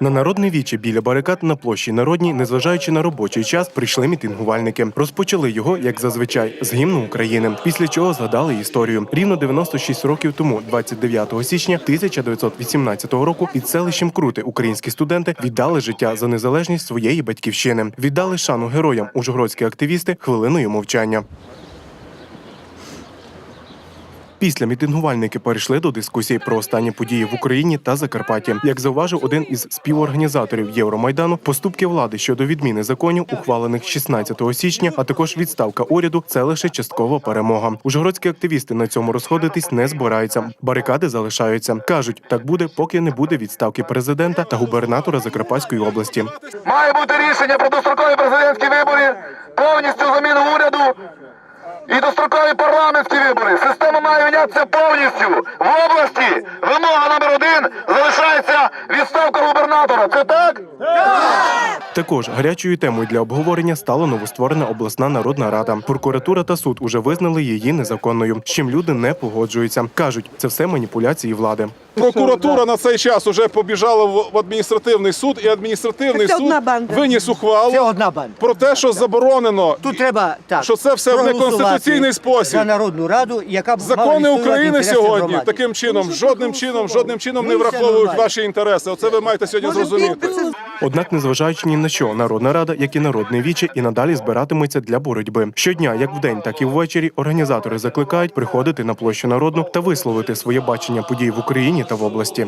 На народне віче біля барикад на площі Народній, незважаючи на робочий час, прийшли мітингувальники. Розпочали його, як зазвичай, з гімну України. Після чого згадали історію. Рівно 96 років тому, 29 січня 1918 року, під селищем Крути українські студенти віддали життя за незалежність своєї батьківщини. Віддали шану героям ужгородські активісти хвилиною мовчання. Після мітингувальники перейшли до дискусії про останні події в Україні та Закарпатті. Як зауважив один із співорганізаторів Євромайдану, поступки влади щодо відміни законів, ухвалених 16 січня, а також відставка уряду це лише часткова перемога. Ужгородські активісти на цьому розходитись не збираються. Барикади залишаються. кажуть, так буде, поки не буде відставки президента та губернатора Закарпатської області. Має бути рішення про дострокові президентські вибори, повністю заміну уряду і дострокові парламентські вибори. Система має мінятися повністю. В області вимога номер один залишається відставка губернатора. Це так? Також гарячою темою для обговорення стала новостворена обласна народна рада. Прокуратура та суд уже визнали її незаконною, з чим люди не погоджуються. кажуть, це все маніпуляції влади. Прокуратура на цей час уже побіжала в адміністративний суд, і адміністративний Це суд одна банда. виніс Це одна банда. про те, що заборонено Тут треба так Що це все в неконституційний спосіб. за народну раду, яка б закони України сьогодні таким чином, жодним чином, жодним чином не враховують ваші інтереси. Оце ви маєте сьогодні зрозуміти. Однак, незважаючи ні на що, народна рада, як і народне віче, і надалі збиратиметься для боротьби. Щодня, як вдень, так і ввечері, організатори закликають приходити на площу народну та висловити своє бачення подій в Україні та в області.